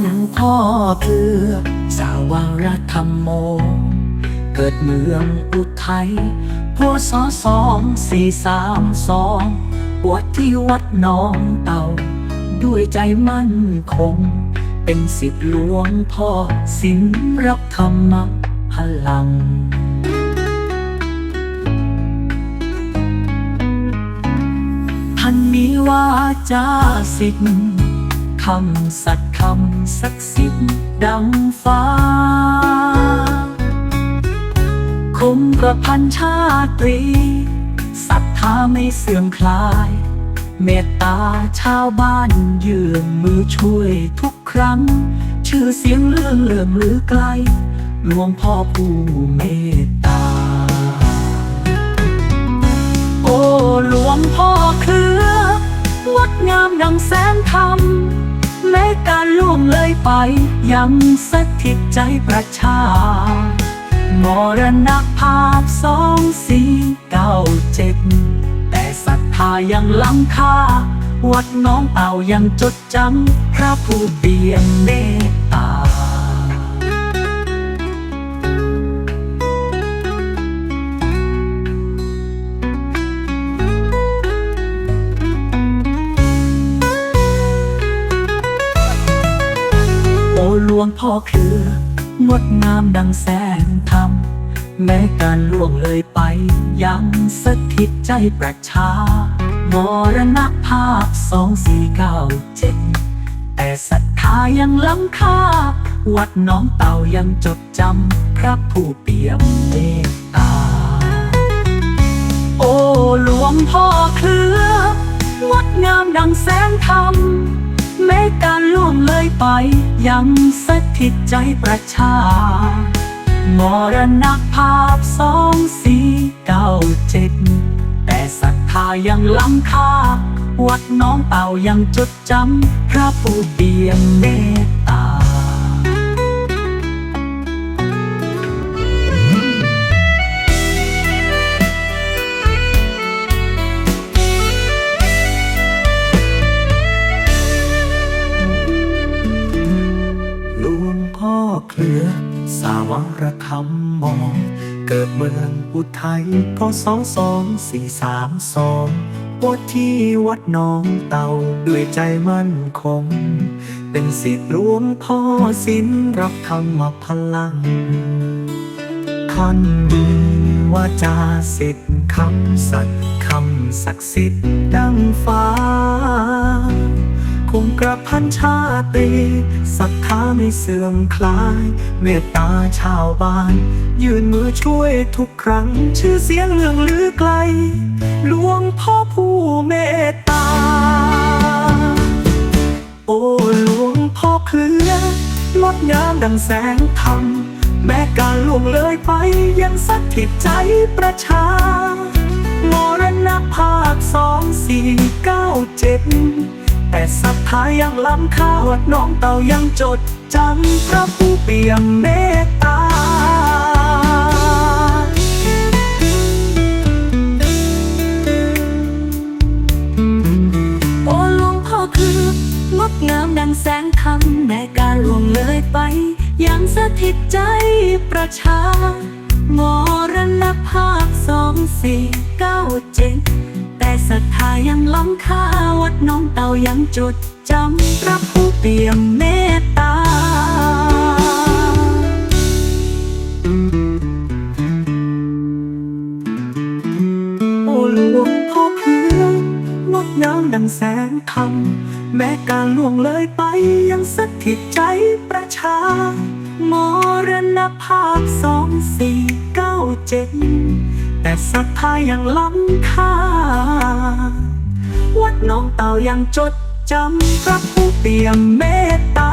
งพ่อเพื่อสาวรธรรมโม เกิดเมืองอุทัยพศสองสี่สามสองบวชที่วัดหนองเต่า ด้วยใจมั่นคง เป็นสิทธิหลวงพ่อสินรับธรรมพลังท่านมีวาจาสิทธิ์คำสัตำศักสิทธิ์ดังฟ้า คมประพันชาตรีศรัทธาไม่เสื่อมคลาย เมตตาชาวบ้านยืมมือช่วยทุกครั้ง ชื่อเสียงเลื่องเลื่อมหรือไกลหลวงพ่อผู้เมตตา โอ้หลวงพ่อเครือ วัดงามดังแสนธรรมายยังสถิตใจประชามรณภาพสองสี่เก้าเจ็ดแต่ศรัทธายังล้ำค่า วัดน้องเอายังจดจำพระผู้เปี่ยมเมต วงพ่อคืองดงามดังแสงธรรม แม้การล่วงเลยไป ยังสถิตใจประชามรณภาพสองสี่เก้าเจ็ดแต่ศรัทธายังล้ำค่า วัดน้องเต่ายังจดจำ พระผู้เปี่ยมเมตตา โอ้หลวงพ่อเครืองดงามดังแสงธรรม แม้การล่วงเลยไป ยังสถิตใจประชามรณภาพสองสี่เก้าเจ็ดแต่ศรัทธายังล้ำค่า วัดน้องเป่ายังจดจำ พระผู้เปี่ยมเมต วรธรรมมอง เกิดเมืองอุทัยพศสองสี่สามสองวัดที่วัดน้องเต่าด้วยใจมั่นคง เป็นสิทธิหลวงพ่อสินรับธรรมพลังท่านดีว่าจาสิทธิ์คำสัตย์คำศักดิ์สิทธิ์ดังฟ้า พันชาตรีศรัทธาไม่เสื่อมคลาย เมตตาชาวบ้าน ยืนมือช่วยทุกครั้ง ชื่อเสียงเลื่องลือไกล หลวงพ่อผู้เมตตา โอ้หลวงพ่อเคลืองดงามดังแสงธรรม แม้การล่วงเลยไปยังสถิตใจประชามรณภาพสองสี่เก้าเจ็ด แต่ศรัทธายังล้ำค่าวัดน้องเต่ายังจดจำพระผู้เปี่ยมเมตตาโอ้หลวงพ่อคืองดงามดังแสงธรรมแม้การล่วงเลยไป ยังสถิตใจประชามรณภาพสองสี่เก้าเจ็ด ศรัทธายังล้ำค่าวัดน้องเต่ายังจดจำพระผู้เปี่ยมเมตตา โอ้หลวงพ่อเพื่องดงามดังแสงธรรม แม้การล่วงเลยไปยังสถิตใจประชามรณภาพสองสี่เก้าเจ็ด แต่ศรัทธายังล้ำค่า วัดน้องเต่ายังจดจำพระผู้เปี่ยมเมตตา